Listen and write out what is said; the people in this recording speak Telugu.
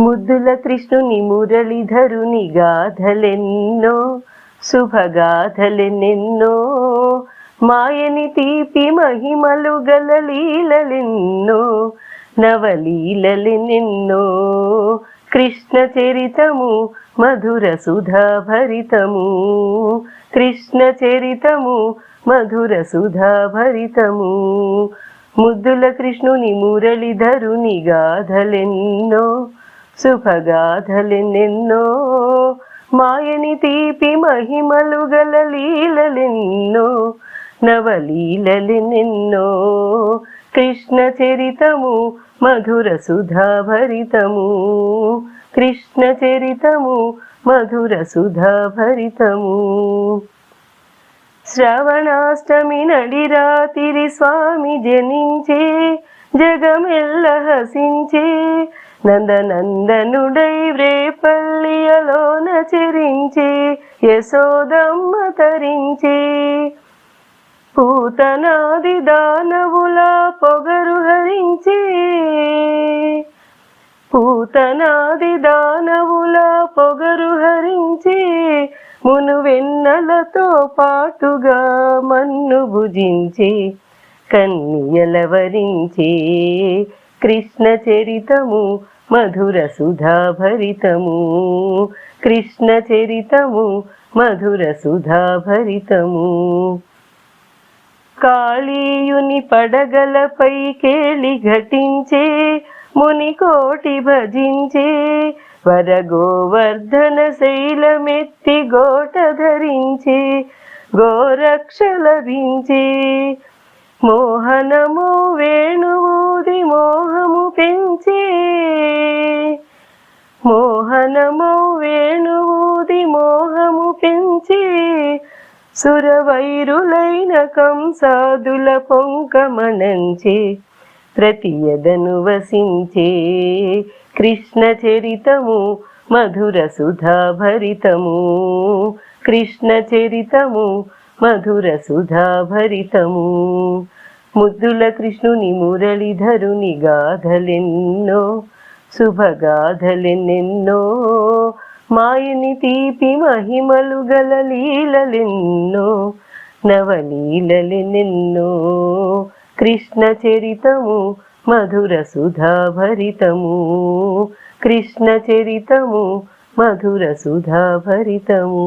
ముద్దుల కృష్ణుని మురళిధరుని గాథలెన్నో శుభగాథలెన్నెన్నో మాయని తీపి మహిమలు గల లీలలెన్నో నవలీలలెన్నెన్నో కృష్ణ చరితము మధుర సుధాభరితము కృష్ణ చరితము మధుర సుధాభరితము ముద్దుల కృష్ణుని మురళిధరుని గాథలెన్నో శుభగాథలెన్నెన్నో మాయని తీపి మహిమలు గల లీలలెన్నో నవలీలలెన్నెన్నో కృష్ణ చరితము మధుర సుధాభరితము కృష్ణ చరితము మధుర సుధాభరితము. శ్రవణాష్టమి నడి రాతిరి స్వామి జనించే జగమెల్ల హసించే నందనందనుడై వ్రేపల్లియలోన చిరించి యశోదమ్మ తరించి. పూతనాది దానవుల పొగరు హరించి పూతనాది దానవుల పొగరు హరించి మును వెన్నలతో పాటుగా మన్ను భుజించే వరించి కృష్ణ చరితము మధుర సుధాభరితము. కృష్ణ చరితము మధుర సుధాభరితము. కాళీయుని పడగలపై కేళి ఘటించే ముని కోటి భజించే వరగోవర్ధన శైలమెత్తి గోట ధరించే గోరక్ష లభించే. మోహనము వేణు సురవైరులైన కంసాదుల పొంకమనంచే ప్రతియదను వసించే కృష్ణ చరితము మధుర సుధాభరితము. కృష్ణ చరితము మధుర సుధాభరితము. ముద్దుల కృష్ణుని మురళిధరుని గాథలెన్నో శుభగాథలెన్నెన్నో మాయని తీపి మహిమలు గల లీలలెన్నో నవలీలలెన్నెన్నో. కృష్ణ చరితము మధుర సుధాభరితము. కృష్ణ చరితము మధుర సుధాభరితము.